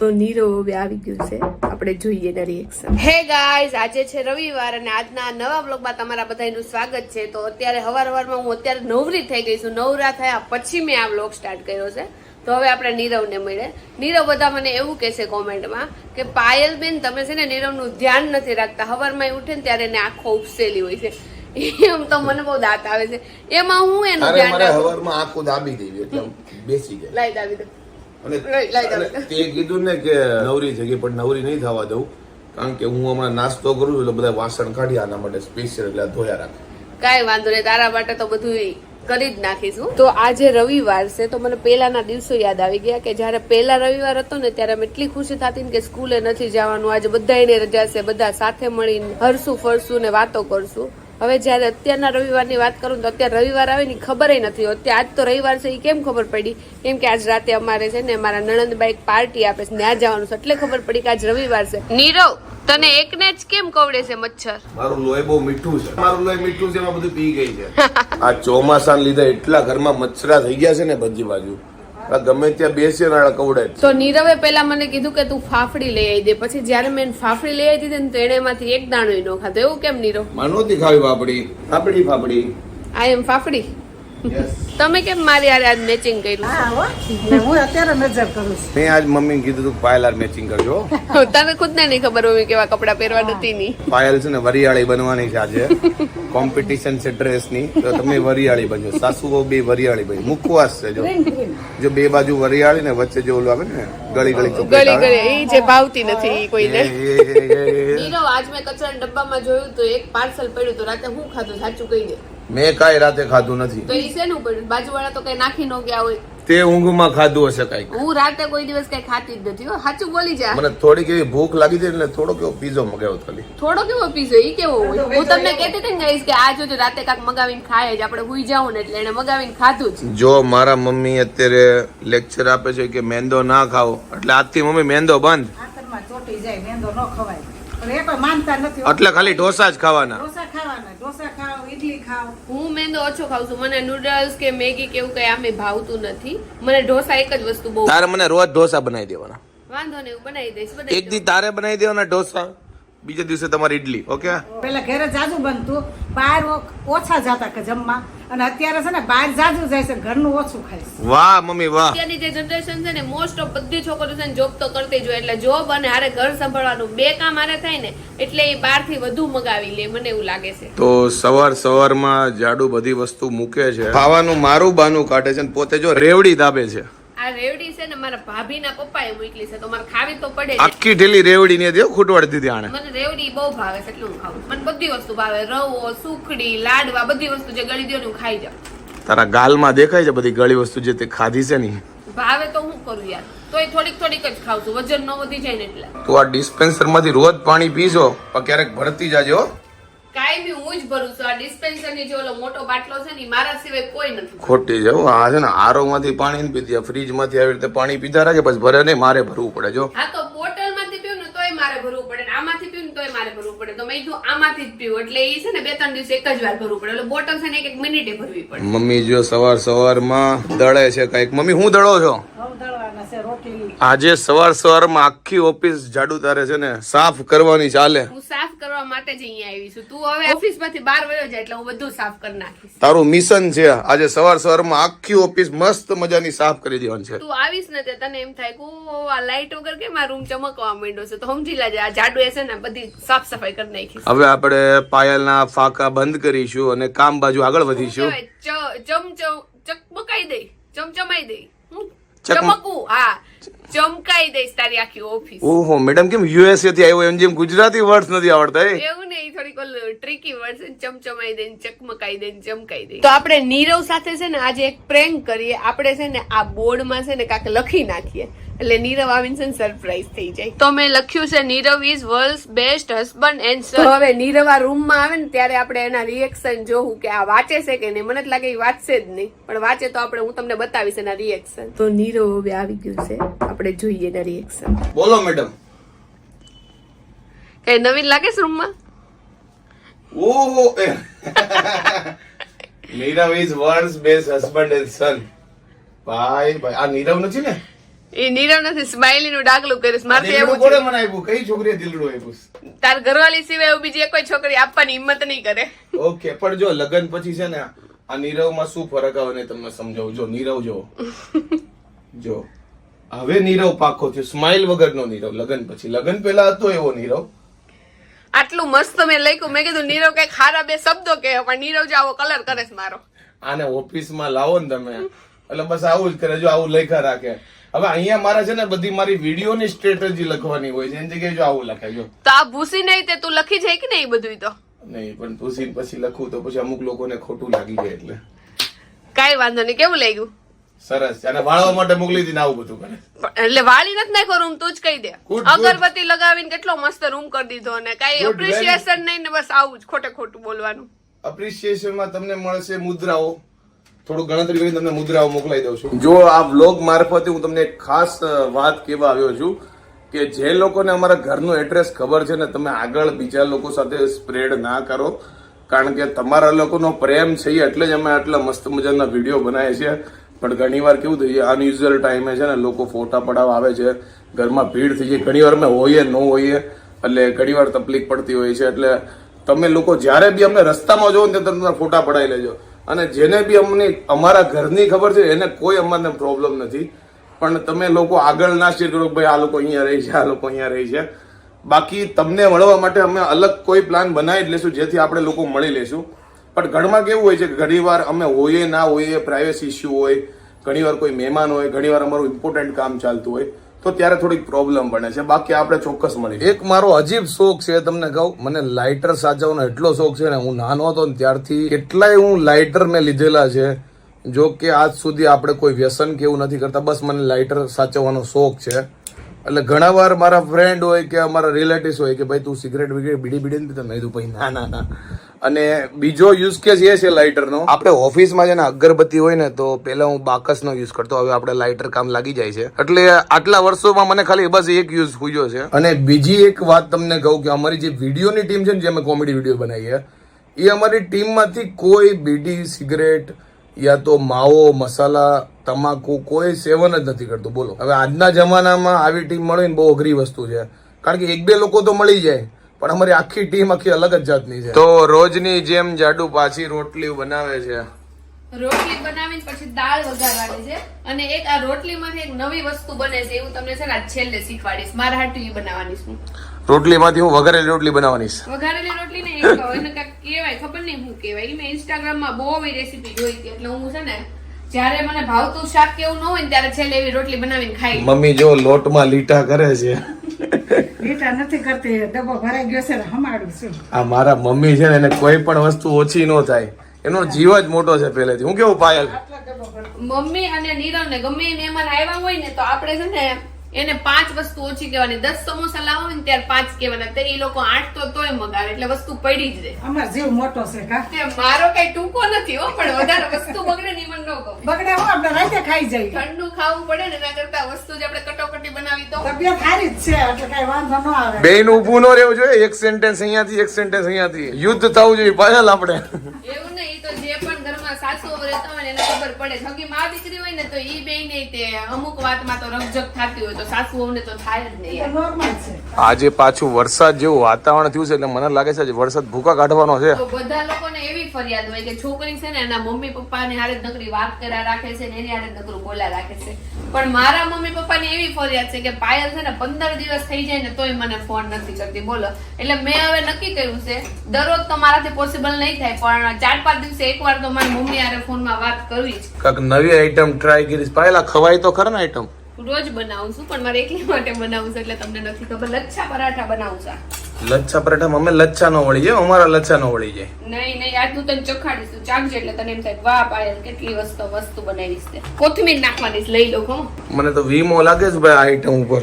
તો નીરવ હવે આવી ગયું છે. આપણે જોઈએ એના રિએક્શન હે ગાઈઝ આજે છે રવિવાર અને આજના નવા બ્લોગમાં તમારા બધાનું સ્વાગત છે. તો અત્યારે હવાર હવારમાં હું અત્યારે નવરી થઈ ગઈ છું. નવરા થયા પછી મેં આ બ્લોગ સ્ટાર્ટ કર્યો છે. તો હવે આપણે નીરવને મળે નીરવ બધા મને એવું કહેશે કોમેન્ટમાં કે પાયલ બેન તમે છે ને નીરવનું ધ્યાન નથી રાખતા. હવારમાં એ ઉઠે ને ત્યારે એને આંખો ઉપસેલી હોય છે. એમ તો મને બહુ દાંત આવે છે. એમાં હું એનું ધ્યાન મારે રાખું? હવારમાં આખું દાબી દઈ એટલે આમ બેસી જાય લાઈ દાવી દો અને તે કીધું ને કે નવરી થઈ પણ નવરી નહીં થવા દઉં. કારણ કે હું હમણાં નાસ્તો કરું છું એટલે બધા વાસણ કાઢી આના માટે સ્પેશિયલ એટલે ધોયા રાખે. કાંઈ વાંધો નહીં તારા માટે તો બધું કરી જ નાખીશું તો આજે રવિવાર છે તો મને પહેલાના દિવસો યાદ આવી ગયા કે જ્યારે પહેલા રવિવાર હતો ને ત્યારે અમે એટલી ખુશી થતી ને કે સ્કૂલે નથી જવાનું. આજે બધા એને રજા છે બધા સાથે મળીને હરશું ફરશું ને વાતો કરશું. હવે જ્યારે અત્યારના રવિવારની વાત કરું તો અત્યારે રવિવાર આવે ને ખબર નથી હોતી. આજ તો રવિવાર છે એ કેમ ખબર પડી? કેમ કે આજ રાતે અમારે છે ને મારા નણંદબાઈ પાર્ટી આપે છે ત્યાં જવાનું છે. એટલે ખબર પડી કે આજ રવિવાર છે. નીરવ, તને એકને જ કેમ કવડે છે મચ્છર? મારું લોહી બહુ મીઠું છે. મારું લોહી મીઠું છે, એમાં બધું પી ગઈ છે. આ ચોમાસાને લીધે એટલા ઘરમાં મચ્છરા થઈ ગયા છે ને બધી બાજુ. ગમે ત્યાં બેસીએ ને કવડે તો નીરવે પેલા મને કીધું કે તું ફાફડી લઈ આવી દે. પછી જ્યારે મેં ફાફડી લઈ આવી દીધી ને તો એને એમાંથી એક દાણો નો ખાધો. એવું કેમ નીરવ મને નહોતી ખાવી ફાફડી? ફાફડી ફાફડી. આ એમ ફાફડી. તમે કેમ મારી આરે આજ મેચિંગ કર્યું? હા હું. અત્યારે મેજર કરું છું. મેં આજ મમ્મી કીધું તું પાયલાર મેચિંગ કરજો. તને ખુદ ને નહીં ખબર હોય કેવા કપડા પહેરવા નથી ની પાયલ છે ને વરિયાળી બનવાની છે આજે. કોમ્પિટિશન છે ડ્રેસની. તો તમે વરિયાળી બનજો સાસુઓ બે વરિયાળી બની. મુખવાસ છે જો. જો બે બાજુ વરિયાળી ને વચ્ચે જો ઓલું આવે ને ગળી ગળી ગળી ગળી. એ જે ભાવતી નથી કોઈને. નીરવ આજ મેં કચરાના ડબ્બામાં જોયું તો એક પાર્સલ પડ્યું તો રાતે હું ખાધું? સાચું કહી દે મેં કાંઈ રાતે ખાધું નથી. તો ઈ શેનું પડ્યું? બાજુવાળા તો કઈ નાખી ન ગયા હોય. તે ઊંઘમાં ખાધું હશે કઈ હું રાતે કોઈ દિવસ કઈ ખાતી જ નથી હો. સાચું બોલી જા. મને થોડીક એવી ભૂખ લાગી હતી એટલે થોડો કેવો પીઝો મગાવ્યો ખાલી. થોડો કેવો પીઝો? ઈ કેવો હોય? હું તમને કહેતી હતી ને guys કે આ જોજો રાતે કાક મગાવીને ખાય જ. આપણે હુઈ જાવ ને એટલે એને મગાવીને ખાધું જ. જો મારા મમ્મી અત્યારે લેક્ચર આપે છે કે મેંદો ના ખાઓ. એટલે આજથી મમ્મી મેંદો બંધ. આતરમાં ચોટી જાય મેંદો ન ખવાય. પણ એ કોઈ માનતા નથી એટલે ખાલી ઢોસા જ ખાવાના. ઢોસા ખાવાના ઢોસા ખાવ ઈડલી ખાવ. હું મેંદો ઓછો ખાઉં છું. મને નૂડલ્સ કે મેગી કે એવું કઈ આમે ભાવતું નથી. મને ઢોસા એક જ વસ્તુ બહુ તારે મને રોજ ઢોસા બનાવી દેવાના. વાંધો નહીં હું બનાવી દઈશ. એક દી તારે બનાવી દેવાના ઢોસા. બીજા દિવસે તમારી ઇડલી ઓકે પેલા ઘરે જાજુ બનતું. બહાર ઓછા જતા કે જમવા. અને અત્યારે છે ને બહાર જાજુ જાય છે ઘરનું ઓછું ખાય વાહ મમ્મી વાહ. અત્યારની જે જનરેશન છે ને મોસ્ટ ઓફ બધી છોકરીઓ છે ને જોબ તો કરતી જ હોય. એટલે જોબ અને હારે ઘર સંભાળવાનું બે કામ હારે થાય ને એટલે એ બહારથી વધુ મગાવી લે મને એવું લાગે છે. તો સવાર સવારમાં જાડુ બધી વસ્તુ મૂકે છે. ખાવાનું મારું બાનું કાઢે છે ને પોતે જો રેવડી દાબે છે. આ રેવડી છે ને મારા ભાભીના પપ્પાએ મોકલી છે તો મારે ખાવી તો પડે. આખી ઢીલી રેવડી ને દેવ ખૂટવાડી દીધી આણે. મને રેવડી બહુ ભાવે છે એટલે મને બધી વસ્તુ ભાવે રવો સુખડી લાડવા બધી વસ્તુ જે ગળી દો હું ખાઈ જાઉં. તારા ગાલમાં દેખાય છે બધી ગળી વસ્તુ જે તે ખાધી છે ને? ભાવે તો હું કરું યાર. તોય થોડીક થોડીક જ ખાવ છું વજન ન વધી જાય ને એટલે. તું આ ડિસ્પેન્સરમાંથી રોજ પાણી પીશો પણ ક્યારેક ભરતી જાજો બી હું જ ભરું છું. આ ડિસ્પેન્સર જે ઓલો મોટો બાટલો છે ને મારા સિવાય કોઈ નથી ખોટી છે આ છે ને આરો માંથી પાણી પીધી ફ્રીજમાંથી આવી રીતે પાણી પીધા રાખે પછી ભરે નહીં મારે ભરવું પડે જો. હા તો બોટલમાંથી પીવું ને તોય મારે ભરવું પડે ને આમાંથી પીવું ને તોય મારે ભરવું પડે તો મેં કીધું આમાંથી જ પીવું એટલે એ છે ને બે ત્રણ દિવસે એક જ વાર ભરવું પડે. એટલે બોટલ છે ને એક એક મિનિટે ભરવી પડે. મમ્મી જો સવાર સવારમાં દળે છે કંઈક. મમ્મી હું દળો છો? આજે સવાર સવારમાં આખી ઓફિસ ઝાડુ તારે છે ને સાફ કરવાની ચાલે. હું સાફ કરવા માટે જ અહીંયા આવી છું. તું હવે ઓફિસમાંથી બહાર વયો જાય એટલે હું બધું સાફ કરી નાખીશ. તારું મિશન છે આજે સવાર સવારમાં આખી ઓફિસ મસ્ત મજાની સાફ કરી દેવાની છે. તું આવીશ ને તે તને એમ થાય કે ઓ આ લાઈટ વગર કે મારું રૂમ ચમકવા માંડ્યો છે? તો સમજી લેજે આ જાડુ એ છે ને બધી સાફ સફાઈ કરી હવે આપણે પાયલના ફાકા બંધ કરીશું અને કામ બાજુ આગળ વધીશું. કહેવાય, ચ- દઈ ચમચમાઈ દઈ હું હા ચમકાઈ દઈશ તારી આખી ઓફિસ. ઓહો મેડમ કેમ યુએસએ થી આવ્યો? એમ જેમ ગુજરાતી વર્ડ્સ નથી આવડતા એ? એવું ને થોડીક ટ્રીકી ટ્રિકી વર્ડ ને, ચમચમાઈ દઈને ચકમકાઈ દઈને ચમકાઈ દઈ તો આપણે નીરવ સાથે છે ને આજે એક પ્રેન્ક કરીએ. આપણે છે ને આ બોર્ડમાં છે ને કાંક લખી નાખીએ. એટલે નીરવ આવીને સરપ્રાઈઝ થઈ જાય. તો મેં લખ્યું છે Nirav is world best husband and sir હવે નીરવ આ રૂમમાં આવે ને ત્યારે આપણે એના રિએક્શન જોવું કે આ વાંચે છે કે નહીં? મને જ લાગે એ વાંચશે જ નહીં. પણ વાંચે તો આપણે હું તમને બતાવીશ એના રિએક્શન તો નીરવ હવે આવી ગયું છે. આપણે જોઈએ એના રિએક્શન બોલો મેડમ કઈ નવીન લાગે છે રૂમમાં ઓહો Nirav is world best husband and son ભાઈ ભાઈ આ નીરવ નથી ને? એ નીરવ નથી સ્માઇલી નું ડાકલું કરીશ મારે એવું કોને મને આપ્યું કઈ છોકરીએ દિલડું આપ્યું તાર ઘરવાળી સિવાય એવું બીજી કોઈ છોકરી આપવાની હિંમત નહીં કરે. ઓકે પણ જો લગ્ન પછી છે ને આ નીરવમાં શું ફરક આવે ને તમને સમજાવું. જો નીરવ જો. જો. હવે નીરવ પાકો થયો. સ્માઇલ વગરનો નીરવ. લગ્ન પછી. લગ્ન પહેલા હતો એવો નીરવ. આટલું મસ્ત મેં લખ્યું. મેં કીધું નીરવ કઈ ખારા બે શબ્દો કહે પણ નીરવ જો આવો કલર કરે છે મારો. આને ઓફિસમાં લાવો ને તમે. એટલે બસ આવું જ કરે. જો આવું લખ્યા રાખે. હવે અહીંયા મારે છે ને બધી મારી વિડીયોની સ્ટ્રેટેજી લખવાની હોય છે. એની જગ્યાએ જો આવું લખાય જો. તો આ ભૂસી નહીં તે તું લખી જાય કે નહીં બધું તો? નહીં પણ ભૂસી પછી લખું તો પછી અમુક લોકોને ખોટું લાગી જાય એટલે. કાઈ વાંધો નહીં કેવું લાગ્યું? સરસ. અને વાળવા માટે મોકલી દીને આવું બધું કરે. એટલે વાળી નથી નાખો રૂમ તું જ કહી દે. અગરબત્તી લગાવીને કેટલો મસ્ત રૂમ કરી દીધો અને કઈ એપ્રિશિએશન નહીં ને બસ આવું જ ખોટે ખોટું બોલવાનું. અપ્રિસિએશનમાં તમને મળશે મુદ્રાઓ. થોડું ગણતરી કરીને તમને મુદ્રાઓ મોકલાઈ દઉં છું. જો આ વ્લોગ મારફતે હું તમને એક ખાસ વાત કહેવા આવ્યો છું કે જે લોકોને અમારા ઘરનું એડ્રેસ ખબર છે ને તમે આગળ બીજા લોકો સાથે સ્પ્રેડ ના કરો, કારણ કે તમારા લોકોનો પ્રેમ છે એટલે જ અમે આટલા મસ્ત મજાના વીડિયો બનાવીએ છીએ. પણ ઘણીવાર કેવું થઈ જાય અનયુઝ્યુઅલ ટાઈમે છે ને લોકો ફોટા પડાવવા આવે છે, ઘરમાં ભીડ થઈ જાય. ઘણીવાર અમે હોઈએ, ન હોઈએ, એટલે ઘણીવાર તકલીફ પડતી હોય છે. એટલે તમે લોકો જ્યારે બી અમને રસ્તામાં જોવો ને ત્યારે તમે ફોટા પડાવી લેજો. અને જેને બી અમને અમારા ઘરની ખબર છે, એને કોઈ અમારને પ્રોબ્લેમ નથી. પણ તમે લોકો આગળ ના શેર કરો ભાઈ આ લોકો અહીંયા રહી છે, આ લોકો અહીંયા રહી છે. બાકી તમને મળવા માટે અમે અલગ કોઈ પ્લાન બનાવી જ લેશું, જેથી આપણે લોકો મળી લેશું. પણ ઘરમાં કેવું હોય છે કે ઘણીવાર અમે હોઈએ ના હોઈએ પ્રાઇવેસી ઇસ્યુ હોય ઘણીવાર કોઈ મહેમાન હોય ઘણીવાર અમારું ઇમ્પોર્ટન્ટ કામ ચાલતું હોય. તો ત્યારે થોડીક પ્રોબ્લેમ બને છે. બાકી આપણે ચોક્કસ મળી એક મારો અજીબ શોખ છે, તમને કહું. મને લાઇટર સાચવવાનો એટલો શોખ છે ને, હું નાનો હતો ને ત્યારથી કેટલાય હું લાઇટર મેં લીધેલા છે. જો કે આજ સુધી આપણે કોઈ વ્યસન કે એવું નથી કરતા. બસ મને લાઇટર સાચવવાનો શોખ છે. એટલે ઘણા વાર મારા ફ્રેન્ડ હોય કે અમારા રિલેટિવ્સ હોય કે ભાઈ તું સિગરેટ વિગરેટ બીડી બીડી નથી તમે કીધું ભાઈ ના ના ના. અને બીજો યુઝ કેસ એ છે લાઇટરનો આપણે ઓફિસમાં છે ને અગરબત્તી હોય ને તો પહેલા હું બાકસનો યુઝ કરતો હવે આપણે લાઇટર કામ લાગી જાય છે. એટલે આટલા વર્ષોમાં મને ખાલી બસ એક યુઝ હુજ્યો છે. અને બીજી એક વાત તમને કહું કે અમારી જે વિડીયોની ટીમ છે ને જે અમે કોમેડી વીડિયો બનાવીએ એ અમારી ટીમમાંથી કોઈ બીડી સિગરેટ યા તો માવો મસાલા તમાકુ કોઈ સેવન જ નથી કરતું. બોલો. હવે આજના જમાનામાં આવી ટીમ મળવી ને બહુ અઘરી વસ્તુ છે. કારણ કે એક બે લોકો તો મળી જાય પણ અમારી આખી ટીમ આખી અલગ જ જાતની છે. તો રોજની જેમ જાડુ પાછી રોટલી બનાવે છે. રોટલી બનાવીને પછી દાળ વઘારવાની છે અને એક આ રોટલીમાંથી એક નવી વસ્તુ બને છે એવું તમને છે ને છેલ્લે શીખવાડીશ. મારા હાટુ ઈ બનાવવાની છું. રોટલીમાંથી હું વઘારેલી રોટલી બનાવવાની છે. વઘારેલી રોટલી નહીં એક એને કાંઈક કહેવાય ખબર નહીં હું કહેવાય. મેં ઇન્સ્ટાગ્રામમાં બહુ એવી રેસીપી જોઈ હતી એટલે હું છે ને જ્યારે મને ભાવતું શાક કે એવું ન હોય ત્યારે છેલ્લે એવી રોટલી બનાવીને ખાઈ મમ્મી જો લોટમાં લીટા કરે છે. લીટા નથી કરતી ડબ્બો ભરાઈ ગયો છે હમાડું છું. આ મારા મમ્મી છે ને એને કોઈ પણ વસ્તુ ઓછી ન થાય. એનો જીવ જ મોટો છે પહેલેથી. હું કેવું પાયલ? મમ્મી અને નીરવ ને ગમે એમાં મહેમાન આવ્યા હોય ને તો આપણે છે ને એને પાંચ વસ્તુ ઓછી કહેવાની. દસ સમોસા લાવો ને ત્યારે પાંચ કહેવાના. તો એ લોકો આઠ તો તોય મગાવે એટલે વસ્તુ પડી જ રહે. અમાર જીવ મોટો છે કા? મારો કઈ ટૂંકો નથી હો પણ વધારે વસ્તુ બગડે ની મને ન કહો બગડે હો આપણે રાતે ખાઈ જઈએ. ઠંડુ ખાવું પડે ને એના કરતા વસ્તુ જ આપણે કટોકટી બનાવી તો. તબિયત સારી જ છે એટલે કઈ વાંધો ન આવે. બેન ઊભું ન રહેવું જોઈએ એક સેન્ટેન્સ અહીંયાથી એક સેન્ટેન્સ અહીંયાથી. યુદ્ધ થવું જોઈએ પાછળ આપણે. એવું નહીં તો જે પણ ઘરમાં સાસુ રહેતા હોય એને ખબર પડે છકી માં દીકરી હોય ને તો ઈ બે ને તે અમુક વાતમાં તો રમઝક થતી હોય તો સાસુઓને તો થાય જ નહીં નોર્મલ છે. આજે પાછું વરસાદ જેવું વાતાવરણ થયું છે એટલે મને લાગે છે આજે વરસાદ ભૂકા કાઢવાનો છે. તો બધા લોકોને એવી ફરિયાદ હોય કે છોકરી છે ને એના મમ્મી પપ્પાને હારે નકરી વાત કર્યા રાખે છે ને એની હારે નકરું બોલા રાખે છે. પણ મારા મમ્મી પપ્પાની એવી ફરિયાદ છે કે પાયલ છે ને પંદર દિવસ થઈ જાય ને તોય મને ફોન નથી કરતી. બોલો. એટલે મેં હવે નક્કી કર્યું છે દરરોજ તો મારાથી પોસિબલ નહીં થાય પણ ચાર પાંચ દિવસે એકવાર તો મારી મમ્મી હારે ફોનમાં વાત કરવી જ. કાંક નવી આઈટમ ટ્રાય કરીશ પાયલ ખવાય તો ખરા ને આઈટમ રોજ બનાવું છું પણ મારે એકલી માટે બનાવું છું એટલે તમને નથી ખબર. લચ્છા પરાઠા બનાવું છું. લચ્છા પરાઠા અમે લચ્છા નો વળી જાય અમારા લચ્છા નો વળી જાય. નહીં નહીં આજ હું તને ચખાડીશું ચાખજે એટલે તને એમ થાય વાહ પાયલ કેટલી વસ્તુ વસ્તુ બનાવીશ તે. કોથમીર નાખવાની લઈ લો હો. મને તો વીમો લાગે છે ભાઈ આઈટમ ઉપર.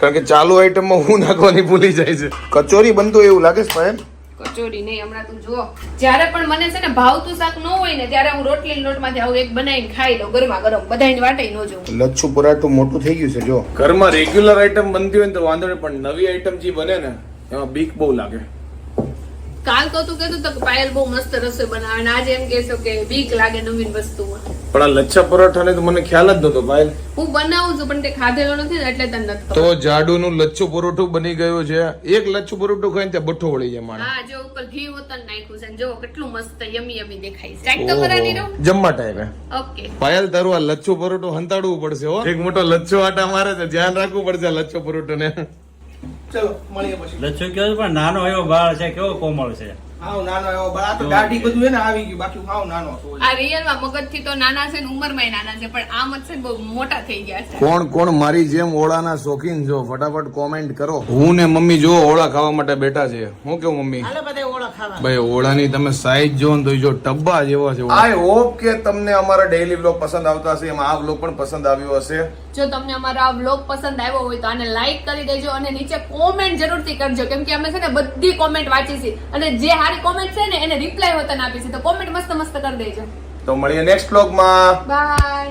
કારણ કે ચાલુ આઈટમમાં હું નાખવાની ભૂલી જાય છે. કચોરી બનતું એવું લાગે છે પાયલ કચોરી નહીં હમણાં તું જો જ્યારે પણ મને છે ને ભાવતું શાક ન હોય ને ત્યારે હું રોટલી લોટમાંથી આવું એક બનાવીને ખાઈ લઉં ગરમા ગરમ બધાની વાટે ન જોઉં લચ્છુ પરાઠું મોટું થઈ ગયું છે જો. ઘરમાં રેગ્યુલર આઈટમ બનતી હોય ને તો વાંધો નહીં પણ નવી આઈટમ જે બને ને એમાં બીક બહુ લાગે. કાલ તો તું કહેતું તો પાયલ બહુ મસ્ત રસોઈ બનાવે ને આજે એમ કહેશો કે બીક લાગે નવીન વસ્તુમાં. પણ આ લચ્છા પરોઠાને તો મને ખ્યાલ જ નતો ભાઈ. હું બનાવું છું પણ તે ખાધેલો નથી એટલે તને નથી. તો જાડુનું લચ્છું પરોઠું બની ગયું છે. એક લચ્છું પરોઠું ખાઈને ત્યાં બઠ્ઠો વળી જાય માણસ. હા જો ઉપર ઘી હોતન નાખ્યું છે જો કેટલું મસ્ત યમી યમી દેખાય છે. ચાક તો કરાની રહો જમવા ટાઈમે ઓકે. પાયલ તારું આ લચ્છું પરોઠું હંતાડવું પડશે હો. એક મોટો લચ્છો આટા મારે છે ધ્યાન રાખવું પડશે લચ્છો પરોઠો ને ચલો મળીએ પછી. લચ્છો કયો પણ નાનો એવો બાળ છે કેવો કોમળ છે? હાવ નાનો એવો આ તો દાઢી બધું એને આવી ગયું બાકી હાવ નાનો હતો આ રિયલમાં મગજથી તો નાના છે ને ઉંમરમાં નાના છે પણ આમ જ છે બહુ મોટા થઈ ગયા છે. કોણ કોણ મારી જેમ ઓળાના શોખીન છો? ફટાફટ કોમેન્ટ કરો. હું ને મમ્મી જો ઓળા ખાવા માટે બેઠા છે હું કેવું મમ્મી? હાલો બધા ઓળખ ખાવા. ભાઈ ઓળાની તમે સાઈઝ જો ને તો જો ટબ્બા જેવા છે આઈ હોપ કે તમને અમારા ડેઈલી વ્લોગ પસંદ આવતા હશે એમાં આ વ્લોગ પણ પસંદ આવ્યો હશે. જો તમને અમારો આ વ્લોગ પસંદ આવ્યો હોય તો આને લાઈક કરી દેજો અને નીચે કોમેન્ટ જરૂરથી કરજો. કેમ કે અમે છે ને બધી કોમેન્ટ વાંચી છે. અને જે સારી કોમેન્ટ છે ને એને રિપ્લાય વતન આપી છે. તો કોમેન્ટ મસ્ત મસ્ત કરી દેજો. તો મળીએ નેક્સ્ટ બ્લોગમાં બાય